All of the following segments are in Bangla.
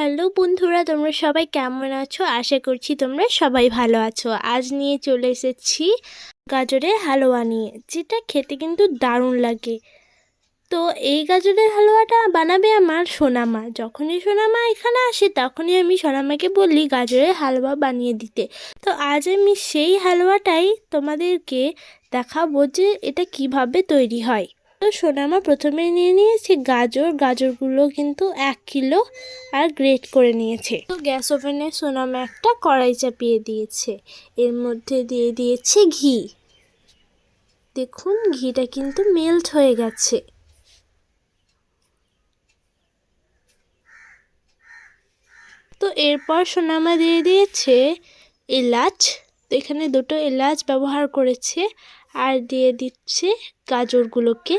হ্যালো বন্ধুরা, তোমরা সবাই কেমন আছো? আশা করছি তোমরা সবাই ভালো আছো। আজ নিয়ে চলে এসেছি গাজরের হালুয়া নিয়ে, যেটা খেতে কিন্তু দারুণ লাগে। তো এই গাজরের হালুয়াটা বানাবে আমার সোনামা। যখনই সোনামা এখানে আসে, তখনই আমি সোনামাকে বলি গাজরের হালুয়া বানিয়ে দিতে। তো আজ আমি সেই হালুয়াটাই তোমাদেরকে দেখাবো যে এটা কীভাবে তৈরি হয়। তো সোনামা প্রথমে নিয়ে নিয়েছে গাজর। গাজরগুলো কিন্তু এক কিলো আর গ্রেট করে নিয়েছে। তো গ্যাস ওভেনে সোনামা একটা কড়াই চাপিয়ে দিয়েছে। এর মধ্যে দিয়ে দিয়েছে ঘি। দেখুন, ঘিটা কিন্তু মেল্ট হয়ে গেছে। তো এরপর সোনামা দিয়ে দিয়েছে এলাচ। তো এখানে দুটো এলাচ ব্যবহার করেছে আর দিয়ে দিচ্ছে গাজরগুলোকে।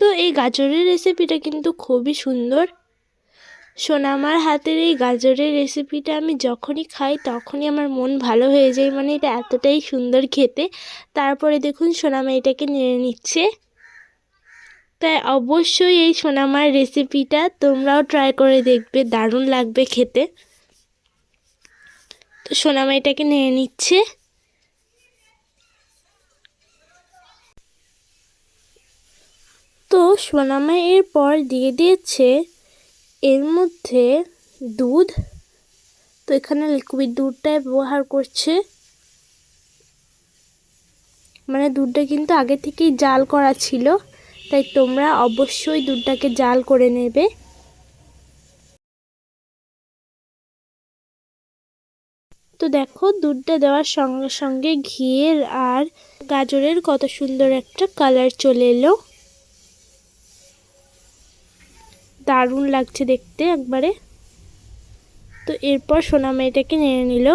তো এই গাজরের রেসিপিটা কিন্তু খুবই সুন্দর। সোনামার হাতের এই গাজরের রেসিপিটা আমি যখনই খাই তখনই আমার মন ভালো হয়ে যায় মানে এটা এতটাই সুন্দর খেতে। তারপরে দেখুন সোনামা এটাকে নেড়ে নিচ্ছে। তাই অবশ্যই এই সোনামার রেসিপিটা তোমরাও ট্রাই করে দেখবে, দারুণ লাগবে খেতে। তো সোনামা এটাকে নেড়ে নিচ্ছে। তো সোনামা এরপর দিয়ে দিয়েছে এর মধ্যে দুধ। তো এখানে লিকুইড দুধটাই ব্যবহার করছে। মানে দুধটা কিন্তু আগে থেকেই জাল করা ছিল, তাই তোমরা অবশ্যই দুধটাকে জাল করে নেবে। তো দেখো, দুধটা দেওয়ার সঙ্গে সঙ্গে ঘিয়ের আর গাজরের কত সুন্দর একটা কালার চলে এলো। দারুণ লাগছে দেখতে একবারে। তো এরপর সোনা মেয়েটাকে নেড়ে নিল।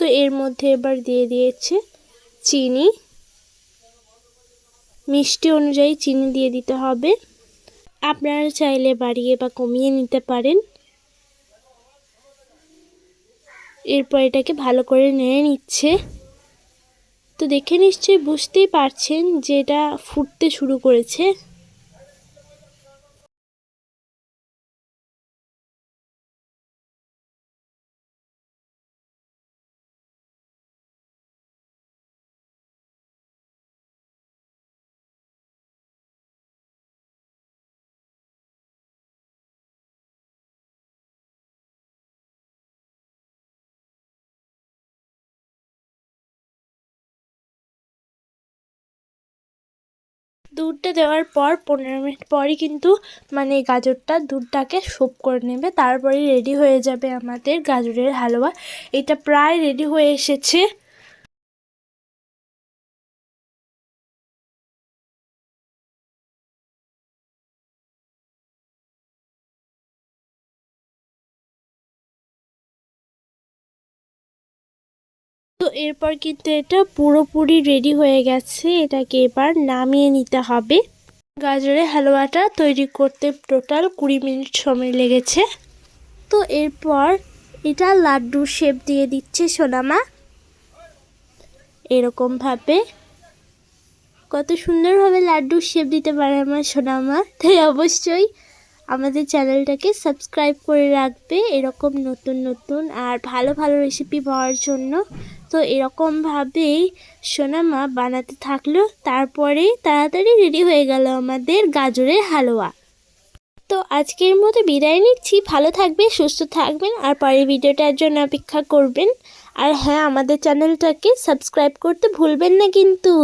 তো এর মধ্যে এবার দিয়ে দিয়েছে চিনি। মিষ্টি অনুযায়ী চিনি দিয়ে দিতে হবে। আপনারা চাইলে বাড়িয়ে বা কমিয়ে নিতে পারেন। এরপর এটাকে ভালো করে নেড়ে নিচ্ছে। তো দেখে নিশ্চয়ই বুঝতেই পারছেন যে এটা ফুটতে শুরু করেছে। দুধটা দেওয়ার পর পনেরো মিনিট পরই কিন্তু মানে গাজরটা দুধটাকে সোপ করে নেবে। তারপরেই রেডি হয়ে যাবে আমাদের গাজরের হালুয়া। এটা প্রায় রেডি হয়ে এসেছে। তো এরপর কিন্তু এটা পুরোপুরি রেডি হয়ে গেছে। এটাকে এবার নামিয়ে নিতে হবে। গাজরের হালুয়াটা তৈরি করতে টোটাল কুড়ি মিনিট সময় লেগেছে। তো এরপর এটা লাড্ডুর শেপ দিয়ে দিচ্ছে সোনামা। এরকমভাবে। কত সুন্দরভাবে লাড্ডুর শেপ দিতে পারে আমার সোনামা। তাই অবশ্যই আমাদের চ্যানেলটাকে সাবস্ক্রাইব করে রাখবে। এরকম নতুন নতুন আর ভালো ভালো রেসিপি পাওয়ার জন্য। তো এরকমভাবেই সোনামা বানাতে থাকল, তারপরে তাড়াতাড়ি রেডি হয়ে গেল আমাদের গাজরের হালুয়া। তো আজকের মতো বিদায় নিচ্ছি, ভালো থাকবে সুস্থ থাকবেন, আর পরের ভিডিওটার জন্য অপেক্ষা করবেন। আর হ্যাঁ আমাদের চ্যানেলটাকে সাবস্ক্রাইব করতে ভুলবেন না কিন্তু।